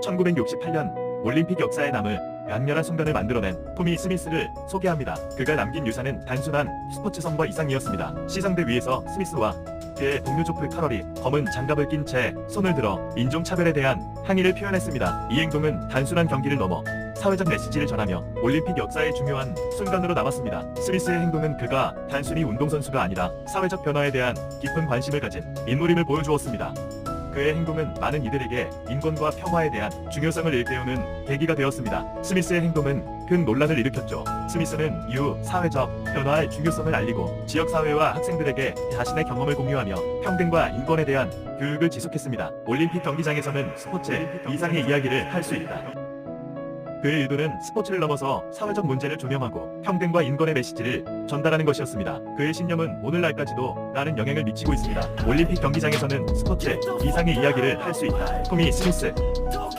1968년 올림픽 역사에 남을 강렬한 순간을 만들어낸 토미 스미스를 소개합니다. 그가 남긴 유산은 단순한 스포츠 성과 이상이었습니다. 시상대 위에서 스미스와 그의 동료 조프 카럴이 검은 장갑을 낀 채 손을 들어 인종차별에 대한 항의를 표현했습니다. 이 행동은 단순한 경기를 넘어 사회적 메시지를 전하며 올림픽 역사의 중요한 순간으로 남았습니다. 스미스의 행동은 그가 단순히 운동선수가 아니라 사회적 변화에 대한 깊은 관심을 가진 인물임을 보여주었습니다. 그의 행동은 많은 이들에게 인권과 평화에 대한 중요성을 일깨우는 계기가 되었습니다. 스미스의 행동은 큰 논란을 일으켰죠. 스미스는 이후 사회적 변화의 중요성을 알리고 지역 사회와 학생들에게 자신의 경험을 공유하며 평등과 인권에 대한 교육을 지속했습니다. 올림픽 경기장에서는 스포츠 이상의 이야기를 할 수 있다. 그의 의도는 스포츠를 넘어서 사회적 문제를 조명하고 평등과 인권의 메시지를 전달하는 것이었습니다. 그의 신념은 오늘날까지도 많은 영향을 미치고 있습니다. 올림픽 경기장에서는 스포츠 이상의 이야기를 할 수 있다. 토미 스미스